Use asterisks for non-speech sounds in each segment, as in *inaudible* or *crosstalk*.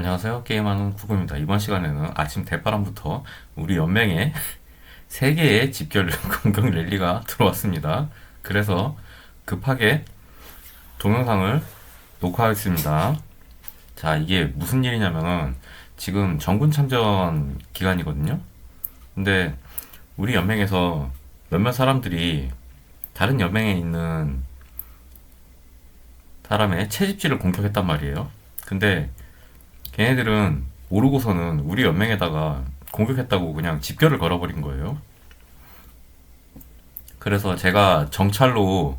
안녕하세요. 게임하는 구구입니다. 이번 시간에는 아침 대바람부터 우리 연맹에 *laughs* 세 개의 집결 *laughs* 공격 랠리가 들어왔습니다. 그래서 급하게 동영상을 녹화하겠습니다. 자, 이게 무슨 일이냐면은 지금 정군 참전 기간이거든요. 근데 우리 연맹에서 몇몇 사람들이 다른 연맹에 있는 사람의 채집지를 공격했단 말이에요. 근데 걔네들은 모르고서는 우리 연맹에다가 공격했다고 그냥 집결을 걸어버린 거예요. 그래서 제가 정찰로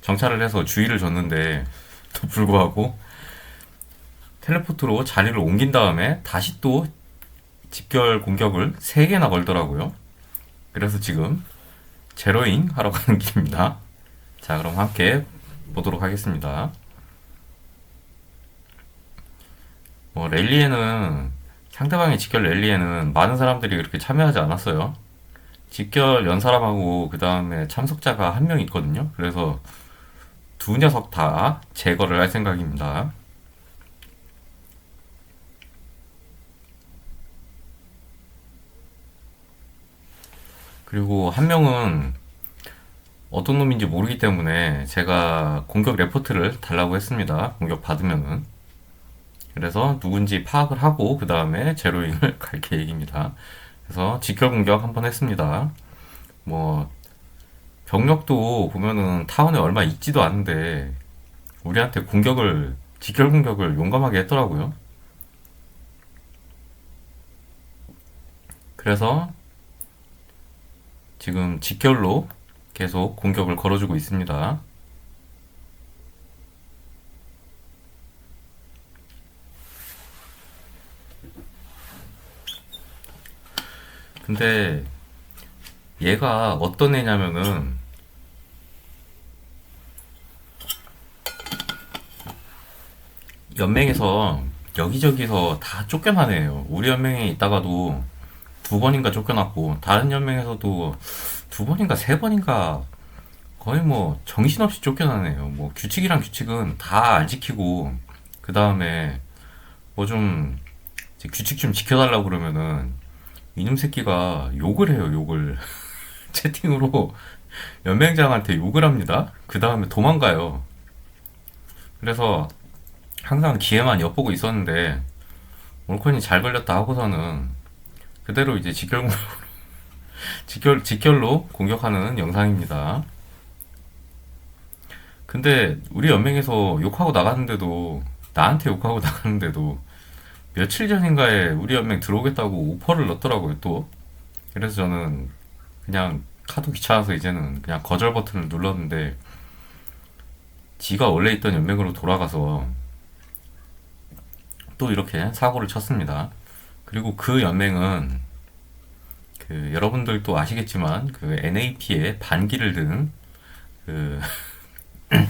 정찰을 해서 주의를 줬는데 또 불구하고 텔레포트로 자리를 옮긴 다음에 다시 또 집결 공격을 3개나 걸더라고요. 그래서 지금 제로잉 하러 가는 길입니다. 자, 그럼 함께 보도록 하겠습니다. 뭐 랠리에는 상대방의 직결 랠리에는 많은 사람들이 그렇게 참여하지 않았어요. 직결 연 사람하고 그 다음에 참석자가 한 명 있거든요. 그래서 두 녀석 다 제거를 할 생각입니다. 그리고 한 명은 어떤 놈인지 모르기 때문에 제가 공격 레포트를 달라고 했습니다. 공격 받으면은. 그래서 누군지 파악을 하고 그 다음에 제로잉을 *laughs* 갈 계획입니다. 그래서 직결 공격 한번 했습니다. 뭐 병력도 보면은 타운에 얼마 있지도 않은데 우리한테 공격을 직결 공격을 용감하게 했더라고요. 그래서 지금 직결로 계속 공격을 걸어주고 있습니다. 근데 얘가 어떤 애냐면은 연맹에서 여기저기서 다 쫓겨난 애예요. 우리 연맹에 있다가도 두 번인가 쫓겨났고 다른 연맹에서도 두 번인가 세 번인가 거의 뭐 정신없이 쫓겨난 애예요. 뭐 규칙이랑 규칙은 다 안 지키고 그 다음에 뭐 좀 규칙 좀 지켜달라고 그러면은 이놈 새끼가 욕을 해요, 욕을. *laughs* 채팅으로 연맹장한테 욕을 합니다. 그 다음에 도망가요. 그래서 항상 기회만 엿보고 있었는데 올콘이 잘 걸렸다 하고서는 그대로 이제 직결 *laughs* 직결 직결로 공격하는 영상입니다. 근데 우리 연맹에서 욕하고 나갔는데도 나한테 욕하고 나갔는데도 며칠 전인가에 우리 연맹 들어오겠다고 오퍼를 넣었더라고요, 또. 그래서 저는 그냥 카도 귀찮아서 이제는 그냥 거절 버튼을 눌렀는데, 지가 원래 있던 연맹으로 돌아가서 또 이렇게 사고를 쳤습니다. 그리고 그 연맹은 그 여러분들도 아시겠지만 그 NAP에 반기를 든그 *laughs*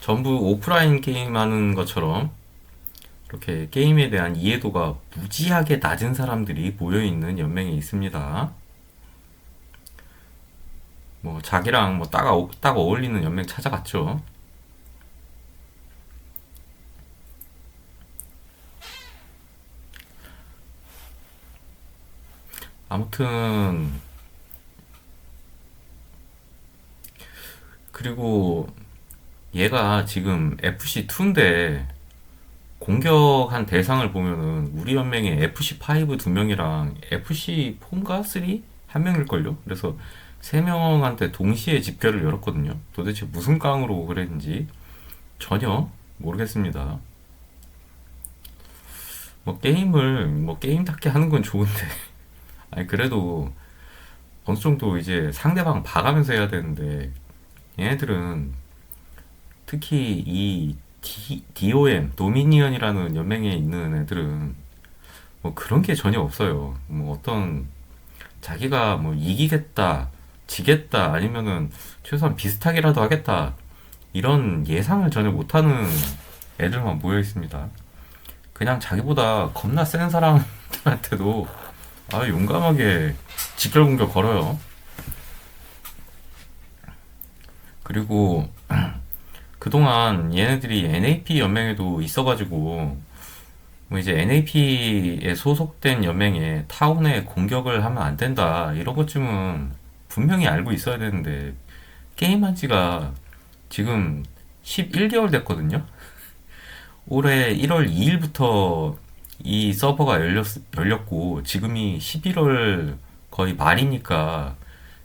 전부 오프라인 게임 하는 것처럼 이렇게 게임에 대한 이해도가 무지하게 낮은 사람들이 모여있는 연맹에 있습니다. 뭐 자기랑 뭐 딱, 딱 어울리는 연맹 찾아갔죠. 아무튼 그리고 얘가 지금 FC2인데 공격한 대상을 보면은 우리 연맹에 FC5 두 명이랑 FC4인가 3? 한 명일걸요? 그래서 세 명한테 동시에 집결을 열었거든요. 도대체 무슨 깡으로 그랬는지 전혀 모르겠습니다. 뭐 게임을 뭐 게임답게 하는 건 좋은데 *laughs* 아니 그래도 어느 정도 이제 상대방 봐가면서 해야 되는데 얘네들은 특히 이 D, DOM, 도미니언이라는 연맹에 있는 애들은 뭐 그런 게 전혀 없어요. 뭐 어떤 자기가 뭐 이기겠다, 지겠다, 아니면은 최소한 비슷하게라도 하겠다 이런 예상을 전혀 못하는 애들만 모여 있습니다. 그냥 자기보다 겁나 센 사람들한테도 아 용감하게 직결 공격 걸어요. 그리고 그동안 얘네들이 NAP 연맹에도 있어가지고 뭐 이제 NAP에 소속된 연맹에 타운에 공격을 하면 안 된다 이런 것쯤은 분명히 알고 있어야 되는데 게임한 지가 지금 11개월 됐거든요. 올해 1월 2일부터 이 서버가 열렸, 열렸고 지금이 11월 거의 말이니까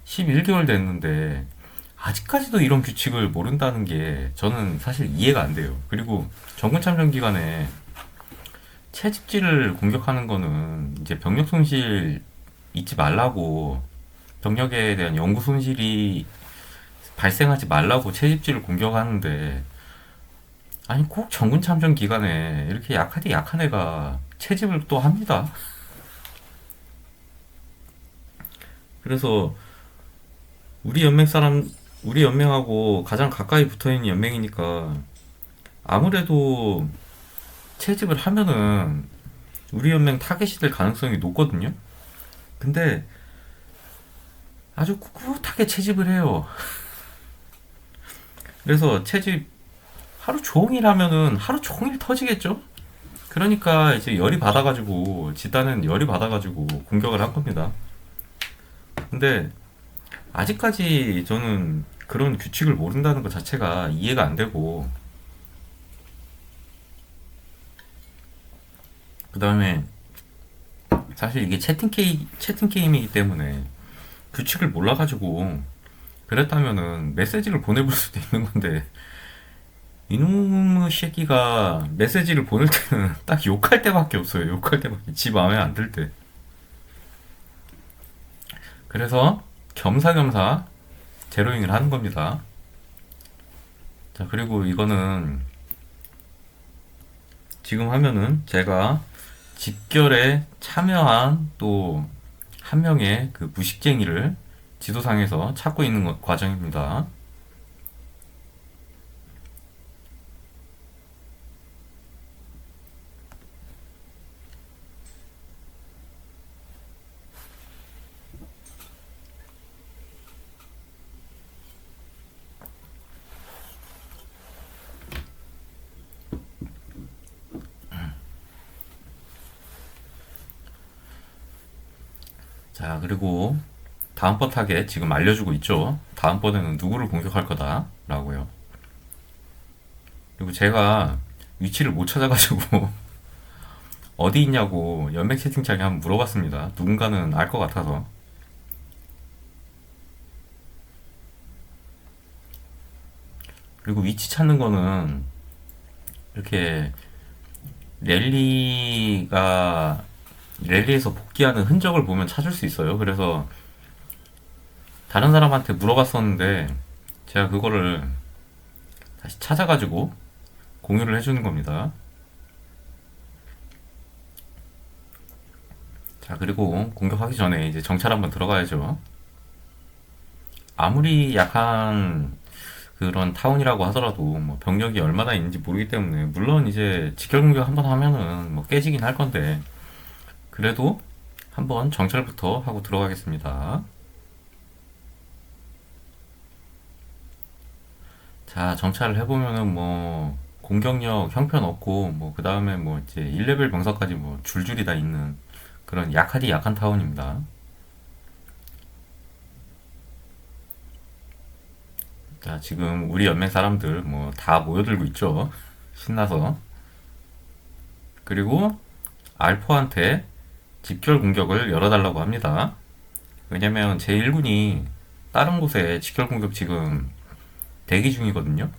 11개월 됐는데 아직까지도 이런 규칙을 모른다는 게 저는 사실 이해가 안 돼요. 그리고 정군 참전 기간에 채집지를 공격하는 거는 이제 병력 손실 잊지 말라고 병력에 대한 연구 손실이 발생하지 말라고 채집지를 공격하는데 아니 꼭 정군 참전 기간에 이렇게 약하디 약한 애가 채집을 또 합니다. 그래서 우리 연맹 사람 우리 연맹하고 가장 가까이 붙어 있는 연맹이니까 아무래도 채집을 하면은 우리 연맹 타겟이 될 가능성이 높거든요. 근데 아주 꿋꿋하게 채집을 해요. *laughs* 그래서 채집 하루 종일 하면은 하루 종일 터지겠죠? 그러니까 이제 열이 받아가지고 집단은 열이 받아가지고 공격을 한 겁니다. 근데 아직까지 저는 그런 규칙을 모른다는 것 자체가 이해가 안 되고 그 다음에 사실 이게 채팅 게임 채팅 게임이기 때문에 규칙을 몰라가지고 그랬다면은 메시지를 보내볼 수도 있는 건데 이놈의 새끼가 메시지를 보낼 때는 *laughs* 딱 욕할 때밖에 없어요. 욕할 때밖에 지 마음에 안 들 때. 그래서 겸사겸사 제로잉을 하는 겁니다. 자, 그리고 이거는 지금 하면은 제가 집결에 참여한 또 한 명의 그 무식쟁이를 지도상에서 찾고 있는 것- 과정입니다. 자, 그리고 다음번 타겟 지금 알려주고 있죠. 다음번에는 누구를 공격할 거다라고요. 그리고 제가 위치를 못 찾아가지고 *laughs* 어디 있냐고 연맹 채팅창에 한번 물어봤습니다. 누군가는 알 것 같아서. 그리고 위치 찾는 거는 이렇게 랠리가 랠리에서 복귀하는 흔적을 보면 찾을 수 있어요. 그래서 다른 사람한테 물어봤었는데 제가 그거를 다시 찾아가지고 공유를 해주는 겁니다. 자, 그리고 공격하기 전에 이제 정찰 한번 들어가야죠. 아무리 약한 그런 타운이라고 하더라도 뭐 병력이 얼마나 있는지 모르기 때문에 물론 이제 직결 공격 한번 하면은 뭐 깨지긴 할 건데 그래도 한번 정찰부터 하고 들어가겠습니다. 자, 정찰을 해보면은 뭐 공격력 형편없고 뭐 그 다음에 뭐 이제 1레벨 병사까지 뭐 줄줄이 다 있는 그런 약하디 약한 타운입니다. 자, 지금 우리 연맹 사람들 뭐 다 모여들고 있죠. 신나서. 그리고 알포한테 집결 공격을 열어달라고 합니다. 왜냐면 제 1군이 다른 곳에 집결 공격 지금 대기 중이거든요.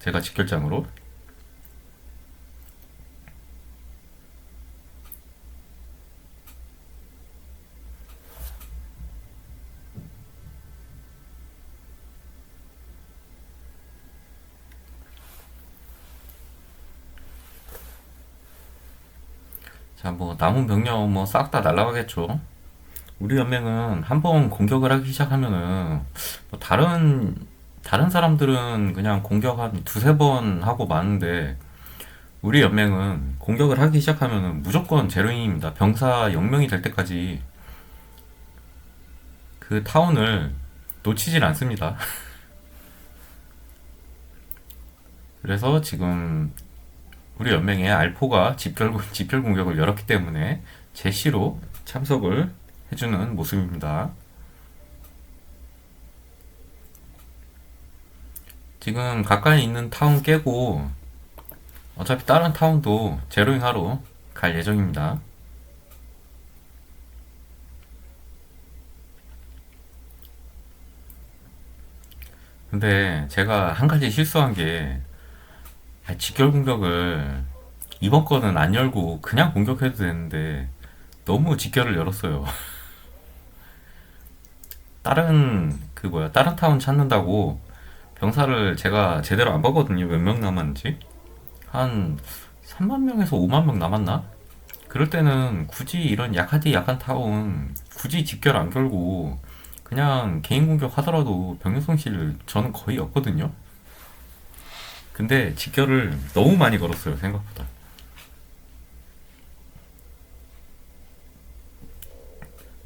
제가 직결장으로. 자, 뭐 남은 병력 뭐 싹 다 날라가겠죠. 우리 연맹은 한 번 공격을 하기 시작하면은 뭐 다른 다른 사람들은 그냥 공격 한 두세 번 하고 마는데 우리 연맹은 공격을 하기 시작하면은 무조건 제로인입니다. 병사 0명이 될 때까지 그 타운을 놓치질 않습니다. *laughs* 그래서 지금 우리 연맹의 알포가 집결, 집결 공격을 열었기 때문에 제시로 참석을 해주는 모습입니다. 지금 가까이 있는 타운 깨고 어차피 다른 타운도 제로잉 하러 갈 예정입니다. 근데 제가 한 가지 실수한 게 아, 직결 공격을 이번 거는 안 열고 그냥 공격해도 되는데 너무 직결을 열었어요. *laughs* 다른 그 뭐야 다른 타운 찾는다고 병사를 제가 제대로 안 봤거든요. 몇 명 남았는지 한 3만 명에서 5만 명 남았나? 그럴 때는 굳이 이런 약하디 약한 타운 굳이 직결 안 걸고 그냥 개인 공격 하더라도 병력 손실 저는 거의 없거든요. 근데 직결을 너무 많이 걸었어요 생각보다.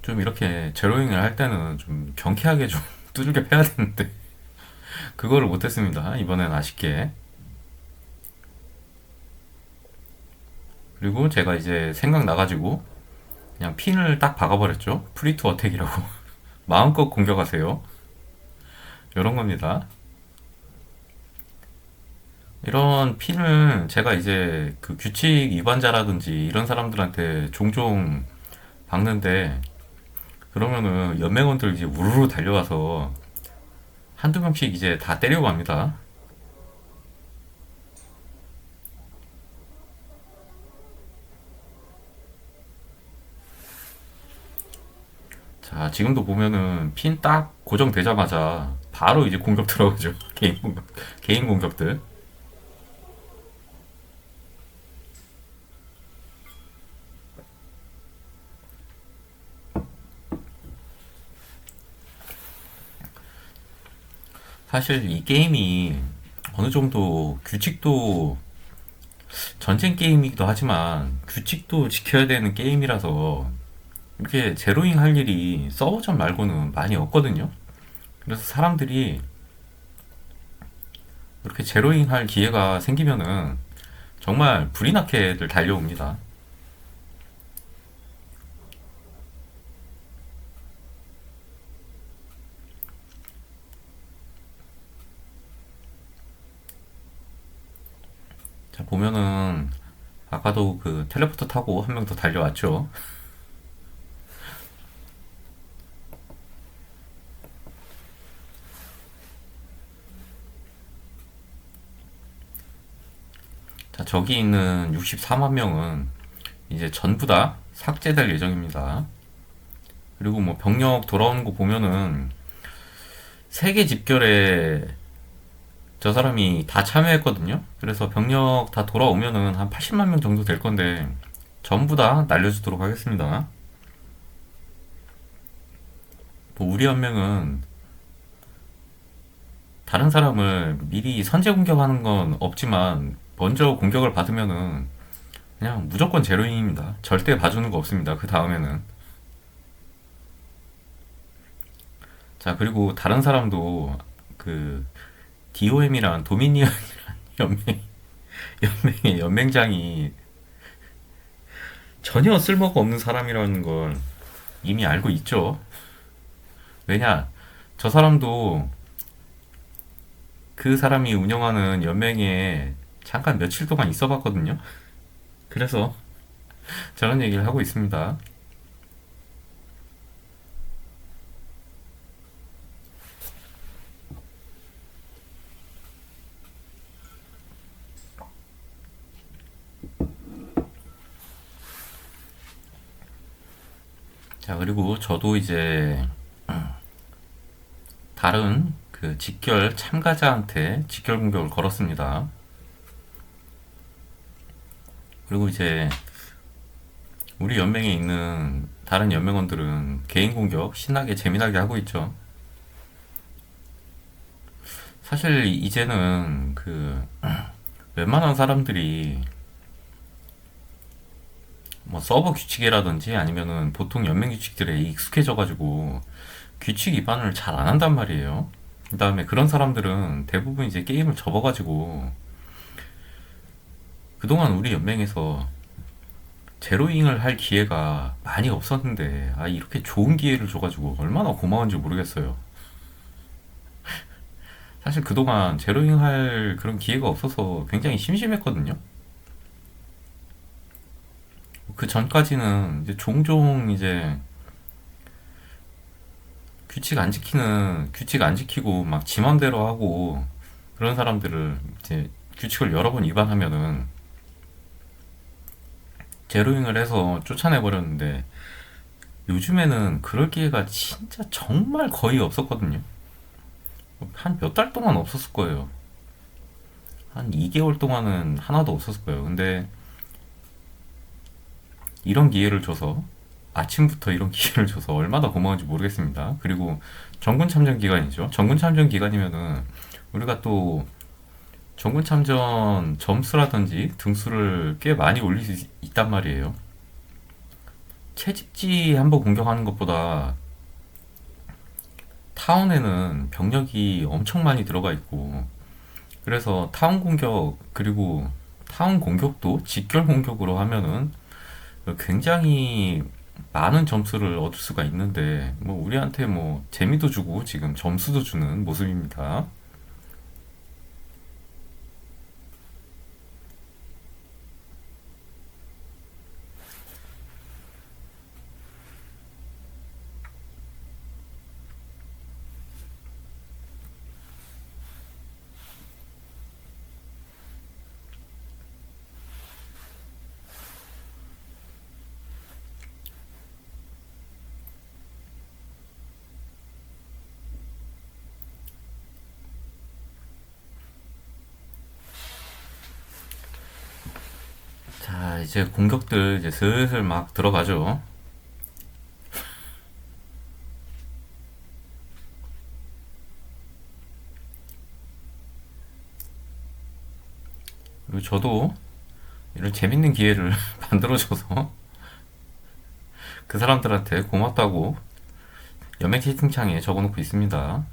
좀 이렇게 제로잉을 할 때는 좀 경쾌하게 좀 *laughs* 두들겨 패야 되는데 그거를 못했습니다. 이번엔 아쉽게. 그리고 제가 이제 생각 나가지고 그냥 핀을 딱 박아버렸죠. 프리투 어택이라고. *laughs* 마음껏 공격하세요. 이런 겁니다. 이런 핀을 제가 이제 그 규칙 위반자라든지 이런 사람들한테 종종 박는데 그러면은 연맹원들 이제 우르르 달려와서 한두 명씩 이제 다 때리고 갑니다. 자, 지금도 보면은 핀 딱 고정되자마자 바로 이제 공격 들어가죠. *laughs* 개인 공격, 개인 공격들. 사실 이 게임이 어느 정도 규칙도 전쟁 게임이기도 하지만 규칙도 지켜야 되는 게임이라서 이렇게 제로잉 할 일이 서버전 말고는 많이 없거든요. 그래서 사람들이 이렇게 제로잉 할 기회가 생기면은 정말 불이 나게들 달려옵니다. 보면은 아까도 그 텔레포터 타고 한 명 더 달려왔죠. *laughs* 자, 저기 있는 64만 명은 이제 전부 다 삭제될 예정입니다. 그리고 뭐 병력 돌아오는 거 보면은 세계 집결에 저 사람이 다 참여했거든요. 그래서 병력 다 돌아오면은 한 80만 명 정도 될 건데 전부 다 날려주도록 하겠습니다. 뭐 우리 한 명은 다른 사람을 미리 선제 공격하는 건 없지만 먼저 공격을 받으면은 그냥 무조건 제로인입니다. 절대 봐주는 거 없습니다. 그 다음에는 자 그리고 다른 사람도 그 DOM이랑 도미니언이란 *laughs* 연맹 연맹의 연맹장이 전혀 쓸모가 없는 사람이라는 걸 이미 알고 있죠. 왜냐 저 사람도 그 사람이 운영하는 연맹에 잠깐 며칠 동안 있어 봤거든요. 그래서 저런 얘기를 하고 있습니다. 자, 그리고 저도 이제 다른 그 직결 참가자한테 직결 공격을 걸었습니다. 그리고 이제 우리 연맹에 있는 다른 연맹원들은 개인 공격 신나게 재미나게 하고 있죠. 사실 이제는 그 웬만한 사람들이 뭐 서버 규칙이라든지 아니면은 보통 연맹 규칙들에 익숙해져 가지고 규칙 위반을 잘 안 한단 말이에요. 그다음에 그런 사람들은 대부분 이제 게임을 접어 가지고 그동안 우리 연맹에서 제로잉을 할 기회가 많이 없었는데 아 이렇게 좋은 기회를 줘가지고 얼마나 고마운지 모르겠어요. 사실 그동안 제로잉 할 그런 기회가 없어서 굉장히 심심했거든요. 그 전까지는 이제 종종 이제 규칙 안 지키는 규칙 안 지키고 막 지 맘대로 하고 그런 사람들을 이제 규칙을 여러 번 위반하면은 제로잉을 해서 쫓아내 버렸는데 요즘에는 그럴 기회가 진짜 정말 거의 없었거든요. 한 몇 달 동안 없었을 거예요. 한 2개월 동안은 하나도 없었을 거예요. 근데 이런 기회를 줘서 아침부터 이런 *laughs* 기회를 줘서 얼마나 고마운지 모르겠습니다. 그리고 정군 참전 기간이죠. 정군 참전 기간이면은 우리가 또 정군 참전 점수라든지 등수를 꽤 많이 올릴 수 있- 있단 말이에요. 채집지 한번 공격하는 것보다 타운에는 병력이 엄청 많이 들어가 있고 그래서 타운 공격 그리고 타운 공격도 직결 공격으로 하면은 굉장히 많은 점수를 얻을 수가 있는데 뭐 우리한테 뭐 재미도 주고 지금 점수도 주는 모습입니다. 자, 이제 공격들 이제 슬슬 막 들어가죠. 그리고 저도 이런 재밌는 기회를 *laughs* 만들어줘서 그 사람들한테 고맙다고 연맹 채팅창에 적어놓고 있습니다.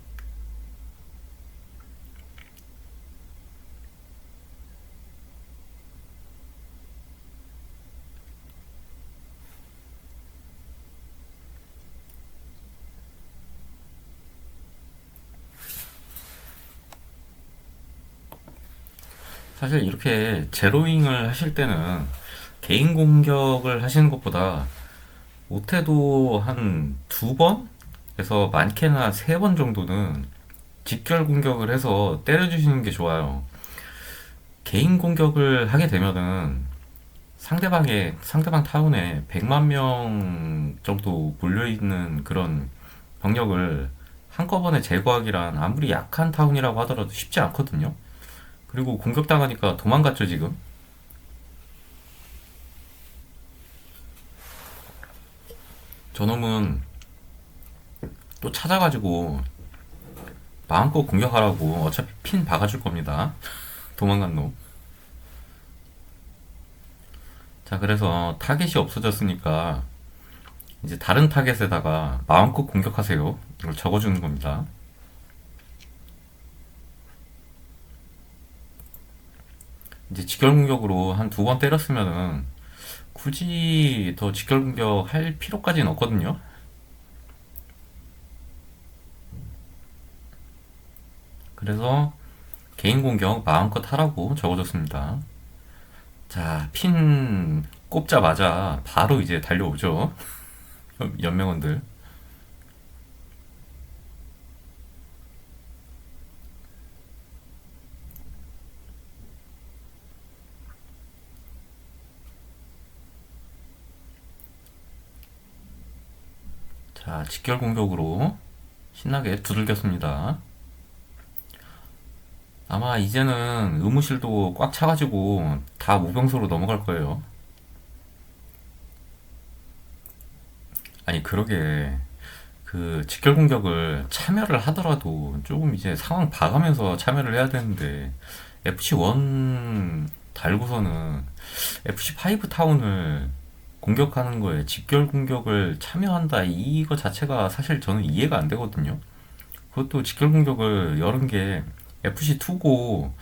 사실 이렇게 제로잉을 하실 때는 개인 공격을 하시는 것보다 못해도 한 두 번에서 많게는 한세번 정도는 직결 공격을 해서 때려주시는 게 좋아요. 개인 공격을 하게 되면은 상대방의 상대방 타운에 100만 명 정도 몰려 있는 그런 병력을 한꺼번에 제거하기란 아무리 약한 타운이라고 하더라도 쉽지 않거든요. 그리고 공격당하니까 도망갔죠, 지금. 저놈은 또 찾아가지고 마음껏 공격하라고 어차피 핀 박아줄 겁니다. 도망간 놈. 자, 그래서 타겟이 없어졌으니까 이제 다른 타겟에다가 마음껏 공격하세요. 이걸 적어주는 겁니다. 이제 직결 공격으로 한 두 번 때렸으면은 굳이 더 직결 공격 할 필요까지는 없거든요. 그래서 개인 공격 마음껏 하라고 적어줬습니다. 자, 핀 꼽자마자 바로 이제 달려오죠. *laughs* 연맹원들. 자, 직결 공격으로 신나게 두들겼습니다. 아마 이제는 의무실도 꽉 차가지고 다 무병소로 넘어갈 거예요. 아니, 그러게. 그 직결 공격을 참여를 하더라도 조금 이제 상황 봐가면서 참여를 해야 되는데 FC1 달고서는 FC5 타운을 공격하는 거에 직결 공격을 참여한다 이거 자체가 사실 저는 이해가 안 되거든요. 그것도 직결 공격을 여는 게 FC2고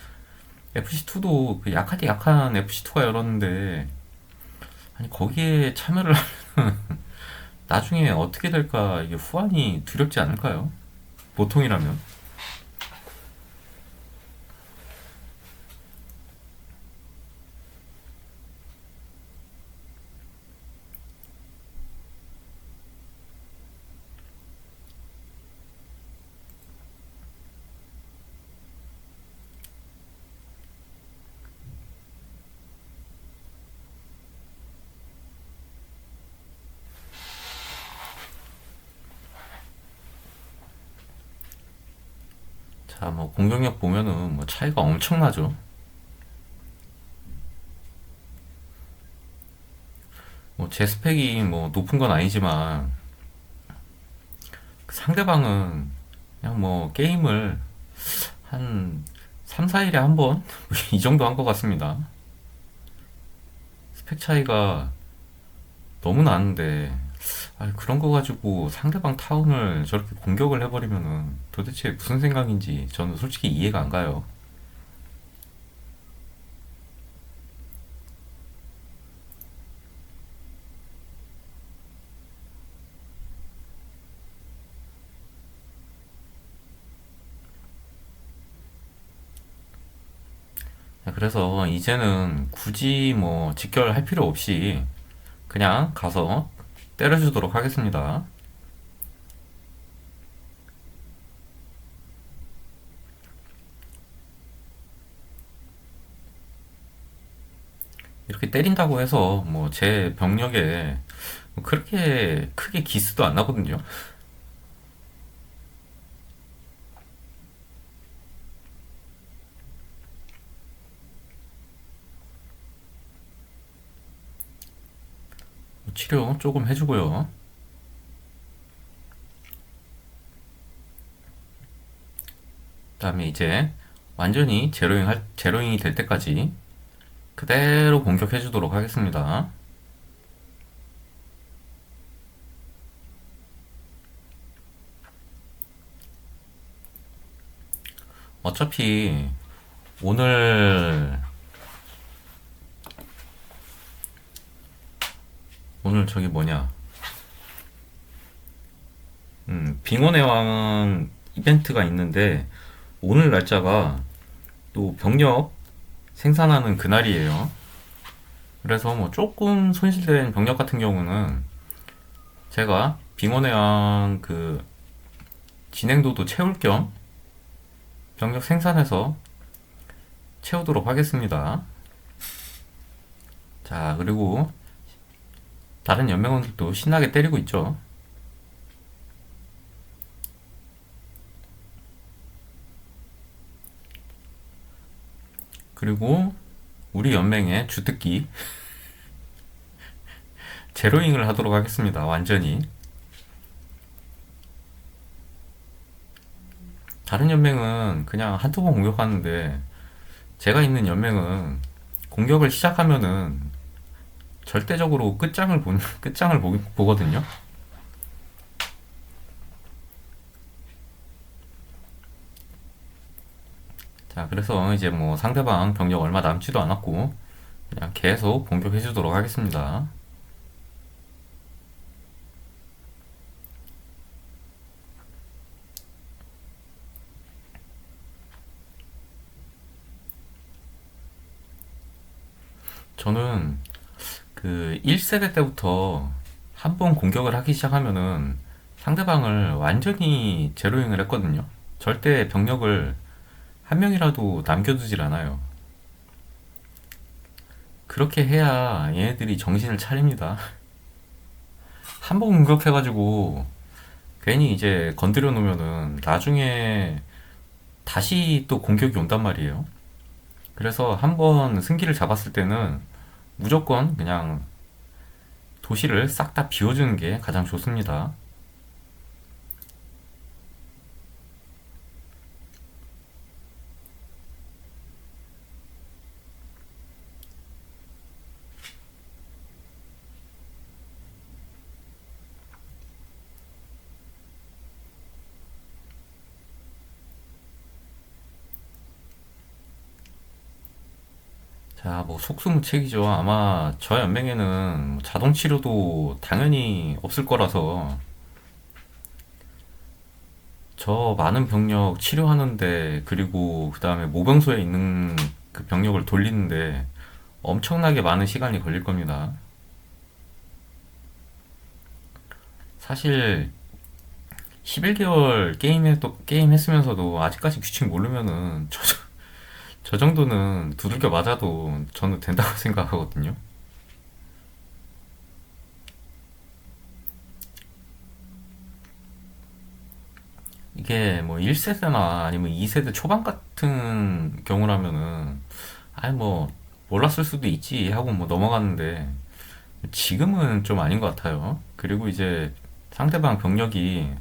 FC2도 그 약하디 약한 FC2가 열었는데 아니 거기에 참여를 *laughs* 나중에 어떻게 될까 이게 후환이 두렵지 않을까요? 보통이라면 자 뭐 공격력 보면은 뭐 차이가 엄청나죠. 뭐 제 스펙이 뭐 높은 건 아니지만 상대방은 그냥 뭐 게임을 한 3, 4일에 한 번? *laughs* 이 정도 한 것 같습니다. 스펙 차이가 너무 나는데 아, 그런 거 가지고 상대방 타운을 저렇게 공격을 해버리면은 도대체 무슨 생각인지 저는 솔직히 이해가 안 가요. 그래서 이제는 굳이 뭐 직결할 필요 없이 그냥 가서 때려주도록 하겠습니다. 이렇게 때린다고 해서 뭐 제 병력에 그렇게 크게 기스도 안 나거든요. 치료 조금 해주고요. 그다음에 이제 완전히 제로잉 할, 제로잉이 될 때까지 그대로 공격해 주도록 하겠습니다. 어차피 오늘 오늘 저기 뭐냐 음, 빙원의 왕 이벤트가 있는데 오늘 날짜가 또 병력 생산하는 그날이에요. 그래서 뭐 조금 손실된 병력 같은 경우는 제가 빙원의 왕 그 진행도도 채울 겸 병력 생산해서 채우도록 하겠습니다. 자, 그리고 다른 연맹원들도 신나게 때리고 있죠. 그리고 우리 연맹의 주특기 *laughs* 제로잉을 하도록 하겠습니다. 완전히. 다른 연맹은 그냥 한두 번 공격하는데 제가 있는 연맹은 공격을 시작하면은 절대적으로 끝장을 보, 끝장을 보, 보거든요. 자, 그래서 이제 뭐 상대방 병력 얼마 남지도 않았고 그냥 계속 공격해 주도록 하겠습니다. 저는 그 1세대 때부터 한 번 공격을 하기 시작하면은 상대방을 완전히 제로잉을 했거든요. 절대 병력을 한 명이라도 남겨두질 않아요. 그렇게 해야 얘네들이 정신을 차립니다. *laughs* 한 번 공격해가지고 괜히 이제 건드려 놓으면은 나중에 다시 또 공격이 온단 말이에요. 그래서 한 번 승기를 잡았을 때는 무조건 그냥 도시를 싹 다 비워주는 게 가장 좋습니다. 속수무책이죠. 아마 저 연맹에는 뭐 자동 치료도 당연히 없을 거라서 저 많은 병력 치료하는데 그리고 그 다음에 모병소에 있는 그 병력을 돌리는데 엄청나게 많은 시간이 걸릴 겁니다. 사실 11개월 게임해도 게임 했으면서도 아직까지 규칙 모르면은 저, 저 정도는 두들겨 맞아도 저는 된다고 *laughs* 생각하거든요. 이게 뭐 1세대나 아니면 2세대 초반 같은 경우라면은 아니 뭐 몰랐을 수도 있지 하고 뭐 넘어갔는데 지금은 좀 아닌 것 같아요. 그리고 이제 상대방 병력이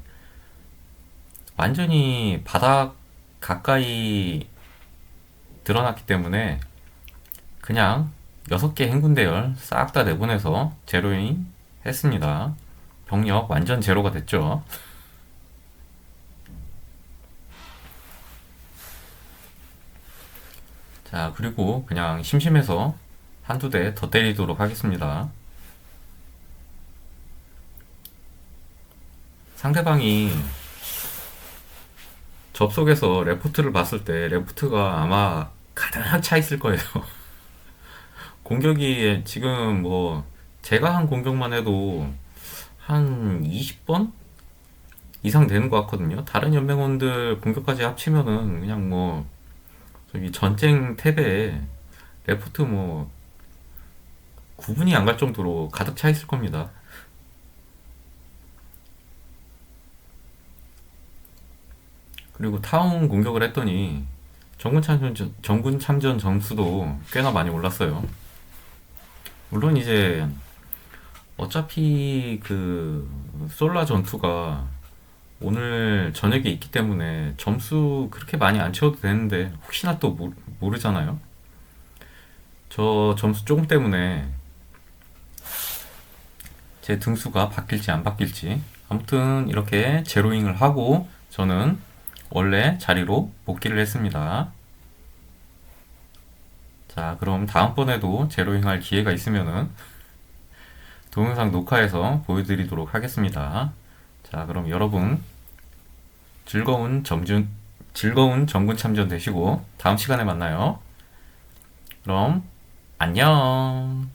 완전히 바닥 가까이 드러났기 때문에 그냥 6개 행군대열 싹 다 내보내서 제로인 했습니다. 병력 완전 제로가 됐죠. 자, 그리고 그냥 심심해서 한두 대 더 때리도록 하겠습니다. 상대방이 접속해서 레포트를 봤을 때 레포트가 아마 가득 차 있을 거예요. *laughs* 공격이 지금 뭐 제가 한 공격만 해도 한 20번 이상 되는 것 같거든요. 다른 연맹원들 공격까지 합치면은 그냥 뭐 저기 전쟁 탭에 레포트 뭐 구분이 안 갈 정도로 가득 차 있을 겁니다. 그리고 타운 공격을 했더니 정군 참전, 정군 참전 점수도 꽤나 많이 올랐어요. 물론 이제 어차피 그 솔라 전투가 오늘 저녁에 있기 때문에 점수 그렇게 많이 안 채워도 되는데 혹시나 또 모, 모르잖아요. 저 점수 조금 때문에 제 등수가 바뀔지 안 바뀔지 아무튼 이렇게 제로잉을 하고 저는 원래 자리로 복귀를 했습니다. 자, 그럼 다음번에도 제로잉 할 기회가 있으면은 동영상 녹화해서 보여드리도록 하겠습니다. 자, 그럼 여러분 즐거운 점준 즐거운 정군 참전 되시고 다음 시간에 만나요. 그럼 안녕.